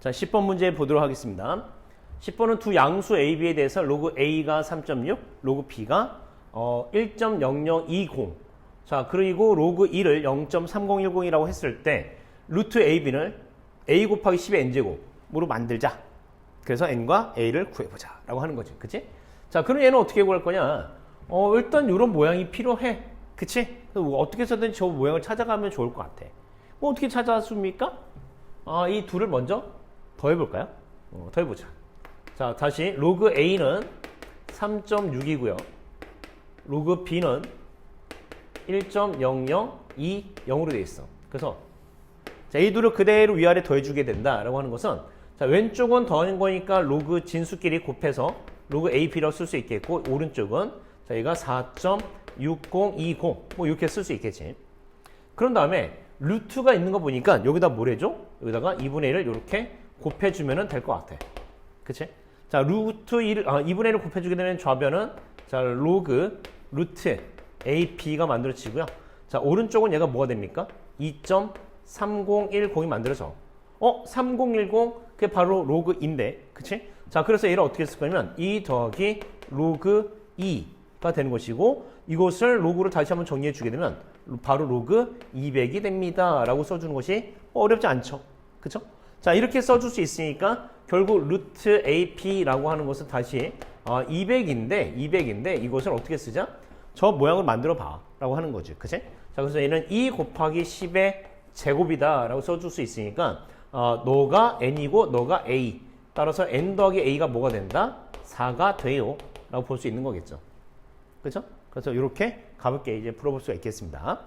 자, 10번 문제 보도록 하겠습니다. 10번은 두 양수 A, B에 대해서 로그 A가 3.6, 로그 B가 어, 1.0020. 자, 그리고 로그 2를 0.3010이라고 했을 때 루트 A, B를 A 곱하기 10의 n제곱으로 만들자. 그래서 n과 a를 구해보자. 라고 하는 거지. 그치? 자, 그럼 얘는 어떻게 구할 거냐? 어, 일단 이런 모양이 필요해. 그치? 뭐 어떻게 해서든 저 모양을 찾아가면 좋을 것 같아. 뭐 어떻게 찾아왔습니까? 아, 이 둘을 먼저 더해볼까요? 어, 더해보자. 자, 다시 로그 A는 3.6이고요. 로그 B는 1.0020으로 되어 있어. 그래서 자, 이 둘을 그대로 위아래 더해주게 된다라고 하는 것은 자, 왼쪽은 더하는 거니까 로그 진수끼리 곱해서 로그 AP라고 쓸 수 있겠고 오른쪽은 저희가 4.6020 뭐 이렇게 쓸 수 있겠지. 그런 다음에 루트가 있는 거 보니까 여기다 뭘 해줘? 여기다가 2분의 1을 이렇게 곱해주면 될 것 같아. 그치? 자, 루트 1을, 아, 2분의 1을 곱해주게 되면 좌변은 자, 로그 루트 AP가 만들어지고요. 자, 오른쪽은 얘가 뭐가 됩니까? 2.3010이 만들어져. 어? 3010? 그게 바로 로그인데. 그치? 자, 그래서 얘를 어떻게 쓸 거냐면 2 더하기 로그 2가 되는 것이고 이것을 로그로 다시 한번 정리해 주게 되면 바로 로그 200이 됩니다. 라고 써주는 것이 어렵지 않죠. 그쵸? 자, 이렇게 써줄 수 있으니까 결국 루트 AP라고 하는 것은 다시 어, 200인데, 200인데 이것을 어떻게 쓰자? 저 모양을 만들어 봐. 라고 하는 거지. 그치? 자, 그래서 얘는 2 곱하기 10의 제곱이다. 라고 써줄 수 있으니까 어, 너가 n이고 너가 a. 따라서 n 더하기 a가 뭐가 된다? 4가 돼요. 라고 볼 수 있는 거겠죠. 그죠? 그래서 이렇게 가볍게 이제 풀어볼 수가 있겠습니다.